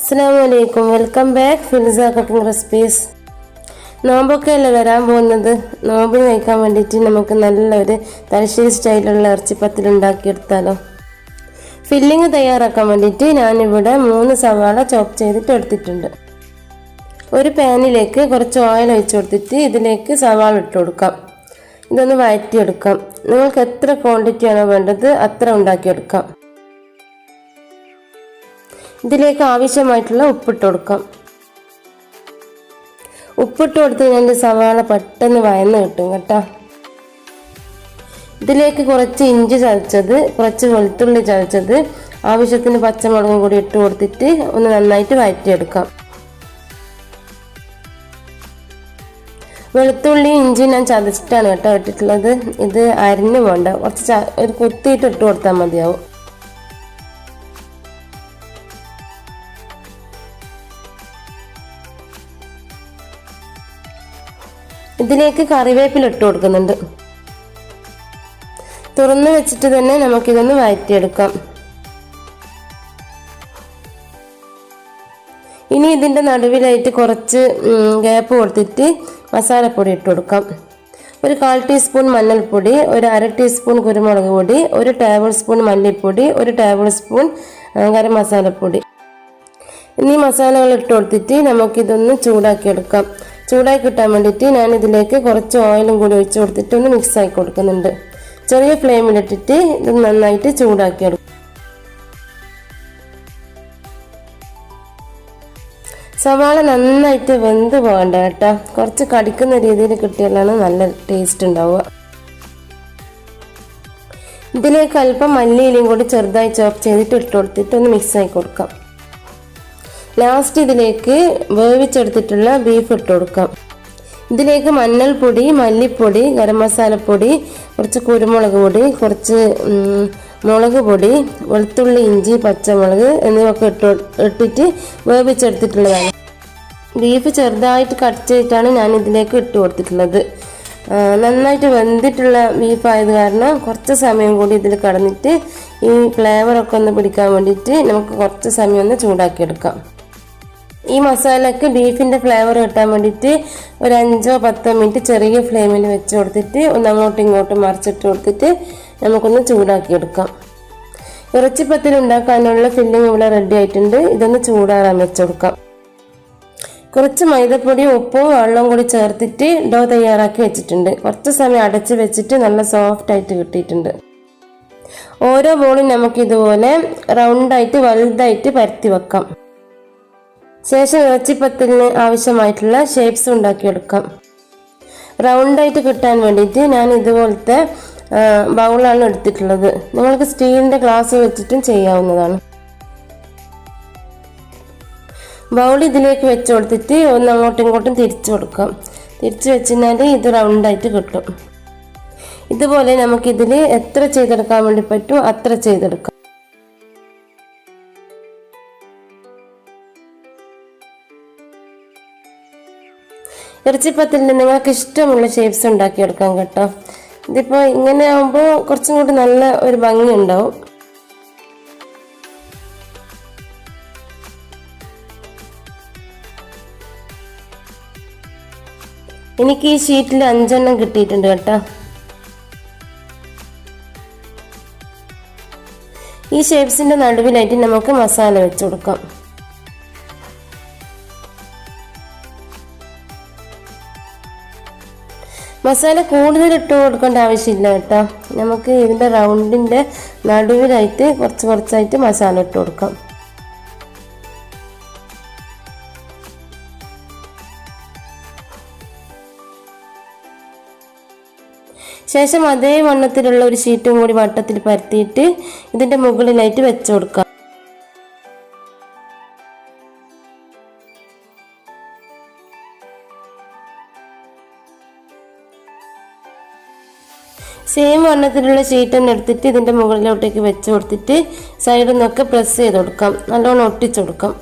അസ്സാമലൈക്കും welcome back Finsa cooking recipes നോമ്പൊക്കെ അല്ലേ വരാൻ പോകുന്നത്? നോമ്പ് കഴിക്കാൻ വേണ്ടിയിട്ട് നമുക്ക് നല്ലൊരു തലശ്ശേരി സ്റ്റൈലുള്ള ഇറച്ചിപ്പത്തിൽ ഉണ്ടാക്കിയെടുത്താലോ. ഫില്ലിങ് തയ്യാറാക്കാൻ വേണ്ടിയിട്ട് ഞാനിവിടെ മൂന്ന് സവാള ചോപ്പ് ചെയ്തിട്ട് എടുത്തിട്ടുണ്ട്. ഒരു പാനിലേക്ക് കുറച്ച് ഓയിൽ ഒഴിച്ചു കൊടുത്തിട്ട് ഇതിലേക്ക് സവാള ഇട്ട് കൊടുക്കാം. ഇതൊന്ന് വഴറ്റിയെടുക്കാം. നിങ്ങൾക്ക് എത്ര ക്വാണ്ടിറ്റിയാണോ വേണ്ടത് അത്ര ഉണ്ടാക്കിയെടുക്കാം. ഇതിലേക്ക് ആവശ്യമായിട്ടുള്ള ഉപ്പിട്ട് കൊടുക്കാം. ഉപ്പിട്ട് കൊടുത്ത് കഴിഞ്ഞാൽ സവാള പെട്ടെന്ന് വയന്ന് കിട്ടും കേട്ടോ. ഇതിലേക്ക് കുറച്ച് ഇഞ്ചി ചതച്ചത് കുറച്ച് വെളുത്തുള്ളി ചതച്ചത് ആവശ്യത്തിന് പച്ചമുളകും കൂടി ഇട്ട് കൊടുത്തിട്ട് ഒന്ന് നന്നായിട്ട് വഴറ്റിയെടുക്കാം വെളുത്തുള്ളി ഇഞ്ചി ഞാൻ ചതച്ചിട്ടാണ് കേട്ടോ ഇട്ടിട്ടുള്ളത്. ഇത് അരിഞ്ഞു പോണ്ട കുറച്ച് ഒരു കുത്തിയിട്ട് ഇട്ട് കൊടുത്താൽ മതിയാവും. ഇതിലേക്ക് കറിവേപ്പില ഇട്ട് കൊടുക്കുന്നുണ്ട്. തുറന്ന് വെച്ചിട്ട് തന്നെ നമുക്കിതൊന്ന് വഴറ്റിയെടുക്കാം. ഇനി ഇതിന്റെ നടുവിലായിട്ട് കുറച്ച് ഗ്യാപ്പ് കൊടുത്തിട്ട് മസാലപ്പൊടി ഇട്ട് കൊടുക്കാം. ഒരു കാൽ ടീസ്പൂൺ മഞ്ഞൾപ്പൊടി ഒരു അര ടീസ്പൂൺ കുരുമുളക് പൊടി ഒരു ടേബിൾ സ്പൂൺ മല്ലിപ്പൊടി ഒരു ടേബിൾ സ്പൂൺ ഗരം മസാലപ്പൊടി. എന്നീ മസാലകൾ ഇട്ട് കൊടുത്തിട്ട് നമുക്കിതൊന്ന് ചൂടാക്കി ചൂടാക്കി കിട്ടാൻ വേണ്ടിയിട്ട് ഞാൻ ഇതിലേക്ക് കുറച്ച് ഓയിലും കൂടി ഒഴിച്ച് കൊടുത്തിട്ട് ഒന്ന് മിക്സ് ആക്കി കൊടുക്കുന്നുണ്ട്. ചെറിയ ഫ്ലെയിമിലിട്ടിട്ട് ഇത് നന്നായിട്ട് ചൂടാക്കി എടുക്കും. സവാള നന്നായിട്ട് വെന്ത് പോകണ്ട കേട്ടോ. കുറച്ച് കടിക്കുന്ന രീതിയിൽ കിട്ടിയാലാണ് നല്ല ടേസ്റ്റ് ഉണ്ടാവുക. ഇതിലേക്ക് അല്പം മല്ലിയിലയും കൂടി ചെറുതായി ചോപ്പ് ചെയ്തിട്ട് ഇട്ട് കൊടുത്തിട്ട് ഒന്ന് മിക്സ് ആക്കി കൊടുക്കാം. ലാസ്റ്റ് ഇതിലേക്ക് വേവിച്ചെടുത്തിട്ടുള്ള ബീഫ് ഇട്ട് കൊടുക്കാം. ഇതിലേക്ക് മഞ്ഞൾപ്പൊടി മല്ലിപ്പൊടി ഗരം മസാലപ്പൊടി കുറച്ച് കുരുമുളക് പൊടി കുറച്ച് മുളക് പൊടി വെളുത്തുള്ളി ഇഞ്ചി പച്ചമുളക് എന്നിവയൊക്കെ ഇട്ട് ഇട്ടിട്ട് വേവിച്ചെടുത്തിട്ടുള്ളതാണ്. ബീഫ് ചെറുതായിട്ട് കട്ട് ചെയ്തിട്ടാണ് ഞാൻ ഇതിലേക്ക് ഇട്ട് കൊടുത്തിട്ടുള്ളത്. നന്നായിട്ട് വെന്തിട്ടുള്ള ബീഫ് ആയത് കാരണം കുറച്ച് സമയം കൂടി ഇതിൽ കടന്നിട്ട് ഈ ഫ്ലേവറൊക്കെ ഒന്ന് പിടിക്കാൻ വേണ്ടിയിട്ട് നമുക്ക് കുറച്ച് സമയം ഒന്ന് ചൂടാക്കിയെടുക്കാം. ഈ മസാലക്ക് ബീഫിന്റെ ഫ്ലേവർ കിട്ടാൻ വേണ്ടിയിട്ട് ഒരു അഞ്ചോ പത്തോ മിനിറ്റ് ചെറിയ ഫ്ലെയിമിൽ വെച്ച് കൊടുത്തിട്ട് ഒന്ന് അങ്ങോട്ടും ഇങ്ങോട്ടും മറിച്ചിട്ട് കൊടുത്തിട്ട് നമുക്കൊന്ന് ചൂടാക്കിയെടുക്കാം ഇറച്ചിപ്പത്തിൽ ഉണ്ടാക്കാനുള്ള ഫില്ലിംഗ് ഇവിടെ റെഡി ആയിട്ടുണ്ട്. ഇതൊന്ന് ചൂടാറാൻ വെച്ച് കൊടുക്കാം. കുറച്ച് മൈദപ്പൊടിയും ഉപ്പും വെള്ളവും കൂടി ചേർത്തിട്ട് ഡോ തയ്യാറാക്കി വെച്ചിട്ടുണ്ട്. കുറച്ച് സമയം അടച്ച് വെച്ചിട്ട് നല്ല സോഫ്റ്റ് ആയിട്ട് കിട്ടിയിട്ടുണ്ട്. ഓരോ ബോളും നമുക്ക് ഇതുപോലെ റൗണ്ടായിട്ട് വലുതായിട്ട് പരത്തി വെക്കാം. ശേഷം ഇറച്ചിപ്പത്തിന് ആവശ്യമായിട്ടുള്ള ഷേപ്സ് ഉണ്ടാക്കിയെടുക്കാം. റൗണ്ടായിട്ട് കിട്ടാൻ വേണ്ടിയിട്ട് ഞാൻ ഇതുപോലത്തെ ബൗളാണ് എടുത്തിട്ടുള്ളത്. നിങ്ങൾക്ക് സ്റ്റീലിന്റെ ഗ്ലാസ് വെച്ചിട്ടും ചെയ്യാവുന്നതാണ്. ബൗൾ ഇതിലേക്ക് വെച്ച് കൊടുത്തിട്ട് ഒന്ന് അങ്ങോട്ടും ഇങ്ങോട്ടും തിരിച്ചു കൊടുക്കാം. തിരിച്ചു വെച്ചാൽ ഇത് റൗണ്ടായിട്ട് കിട്ടും. ഇതുപോലെ നമുക്കിതിൽ എത്ര ചെയ്തെടുക്കാൻ വേണ്ടി പറ്റുമോ അത്ര ചെയ്തെടുക്കാം. ഇറച്ചിപ്പത്തിൽ നിങ്ങൾക്ക് ഇഷ്ടമുള്ള ഷേപ്സ് ഉണ്ടാക്കി എടുക്കാം കേട്ടോ. ഇതിപ്പോൾ ഇങ്ങനെ ആകുമ്പോൾ കുറച്ചും കൂടി നല്ല ഒരു ഭംഗി ഉണ്ടാവും. എനിക്ക് ഈ ഷീറ്റിൽ അഞ്ചെണ്ണം കിട്ടിയിട്ടുണ്ട് കേട്ടോ. ഈ ഷേപ്സിന്റെ നടുവിലായിട്ട് നമുക്ക് മസാല വെച്ച് കൊടുക്കാം. മസാല കൂടുതൽ ഇട്ട് കൊടുക്കേണ്ട ആവശ്യമില്ല കേട്ടോ. നമുക്ക് ഇതിന്റെ റൗണ്ടിന്റെ നടുവിലായിട്ട് കുറച്ച് കുറച്ചായിട്ട് മസാല ഇട്ട് കൊടുക്കാം. ശേഷം അതേ വണ്ണത്തിലുള്ള ഒരു ഷീറ്റും കൂടി വട്ടത്തിൽ പരത്തിയിട്ട് ഇതിന്റെ മുകളിലായിട്ട് വെച്ച് കൊടുക്കാം. സെയിം വണ്ണത്തിലുള്ള ഷീറ്റ് തന്നെ എടുത്തിട്ട് ഇതിന്റെ മുകളിലോട്ടേക്ക് വെച്ച് കൊടുത്തിട്ട് സൈഡിൽ നിന്നൊക്കെ പ്രസ് ചെയ്ത് കൊടുക്കാം. നല്ലോണം ഒട്ടിച്ചു കൊടുക്കാം.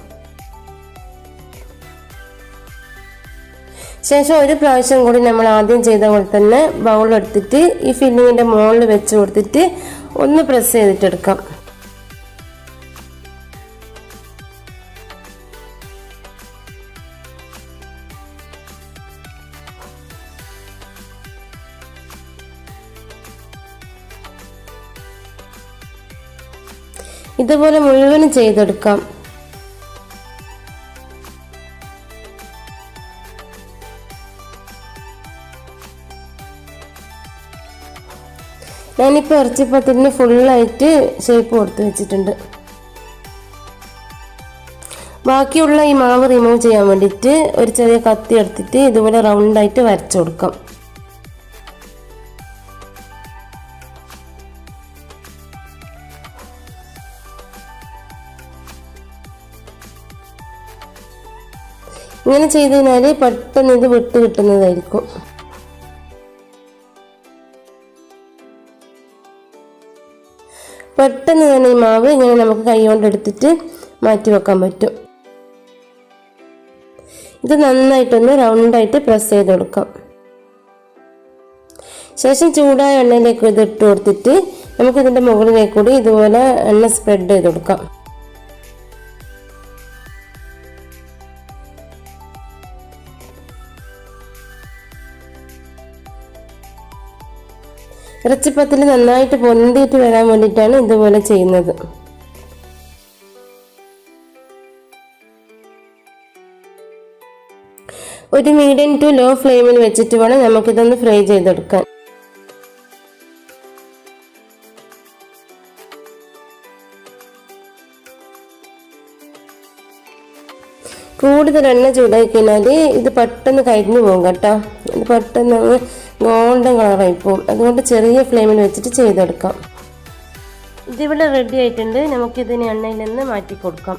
ശേഷം ഒരു പ്രാവശ്യം കൂടി നമ്മൾ ആദ്യം ചെയ്ത പോലെ തന്നെ ബൗൾ എടുത്തിട്ട് ഈ ഫില്ലിങ്ങിന്റെ മുകളിൽ വെച്ച് കൊടുത്തിട്ട് ഒന്ന് പ്രസ് ചെയ്തിട്ടെടുക്കാം ഇതുപോലെ മുഴുവനും ചെയ്തെടുക്കാം. ഞാനിപ്പോൾ ഇറച്ചിപ്പത്തിന് ഫുള്ളായിട്ട് ഷേപ്പ് കൊടുത്തു വെച്ചിട്ടുണ്ട്. ബാക്കിയുള്ള ഈ മാവ് റിമൂവ് ചെയ്യാൻ വേണ്ടിയിട്ട് ഒരു ചെറിയ കത്തി എടുത്തിട്ട് ഇതുപോലെ റൗണ്ടായിട്ട് വരച്ചു കൊടുക്കാം. ഇങ്ങനെ ചെയ്ത് കഴിഞ്ഞാൽ പെട്ടെന്ന് ഇത് വിട്ട് കിട്ടുന്നതായിരിക്കും. പെട്ടെന്ന് തന്നെ ഈ മാവ് ഇങ്ങനെ നമുക്ക് കൈ കൊണ്ട് എടുത്തിട്ട് മാറ്റി വെക്കാൻ പറ്റും. ഇത് നന്നായിട്ടൊന്ന് റൗണ്ടായിട്ട് പ്രസ് ചെയ്ത് കൊടുക്കാം. ശേഷം ചൂടായ എണ്ണയിലേക്ക് ഇത് ഇട്ട് കൊടുത്തിട്ട് നമുക്കിതിന്റെ മുകളിലേക്ക് കൂടി ഇതുപോലെ എണ്ണ സ്പ്രെഡ് ചെയ്ത് കൊടുക്കാം. ഇറച്ചിപ്പത്തിൽ നന്നായിട്ട് പൊന്തിയിട്ട് വരാൻ വേണ്ടിയിട്ടാണ് ഇതുപോലെ ചെയ്യുന്നത്. ഒരു മീഡിയം ടു ലോ ഫ്ലെയിമിൽ വെച്ചിട്ട് വേണം നമുക്കിതൊന്ന് ഫ്രൈ ചെയ്തെടുക്കാൻ. കൂടുതൽ എണ്ണ ചൂടാക്കി കഴിഞ്ഞാൽ ഇത് പെട്ടെന്ന് കരിഞ്ഞു പോകും കേട്ടോ. ഇത് പെട്ടെന്ന് ഗോൾഡൻ കളറായി പോകും. അതുകൊണ്ട് ചെറിയ ഫ്ലെയിമിൽ വെച്ചിട്ട് ചെയ്തെടുക്കാം. ഇതിവിടെ റെഡി ആയിട്ടുണ്ട്. നമുക്കിതിന് എണ്ണയിൽ നിന്ന് മാറ്റി കൊടുക്കാം.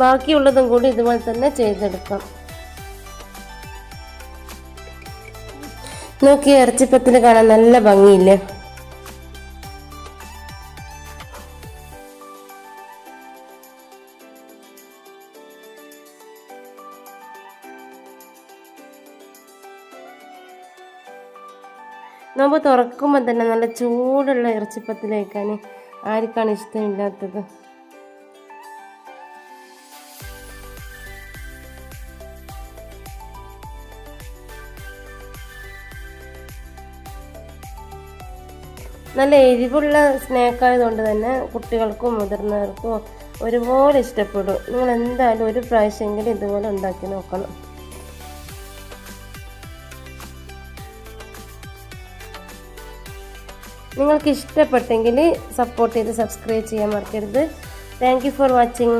ബാക്കിയുള്ളതും കൂടി ഇതുപോലെ തന്നെ ചെയ്തെടുക്കാം. നോക്കി ഇറച്ചിപ്പത്തിൽ കാണാൻ നല്ല ഭംഗിയില്ലേ? നോമ്പ് തുറക്കുമ്പോൾ തന്നെ നല്ല ചൂടുള്ള ഇറച്ചിപ്പത്തിലേക്കാൻ ആർക്കാണ് ഇഷ്ടമില്ലാത്തത്. നല്ല എരിവുള്ള സ്നാക്ക് ആയതുകൊണ്ട് തന്നെ കുട്ടികൾക്കും മുതിർന്നവർക്കും ഒരുപോലെ ഇഷ്ടപ്പെടും. നിങ്ങൾ എന്തായാലും ഒരു പ്രാവശ്യമെങ്കിലും ഇതുപോലെ ഉണ്ടാക്കി നോക്കണം. നിങ്ങൾക്ക് ഇഷ്ടപ്പെട്ടെങ്കിൽ സപ്പോർട്ട് ചെയ്ത് സബ്സ്ക്രൈബ് ചെയ്യാൻ മറക്കരുത്. Thank for watching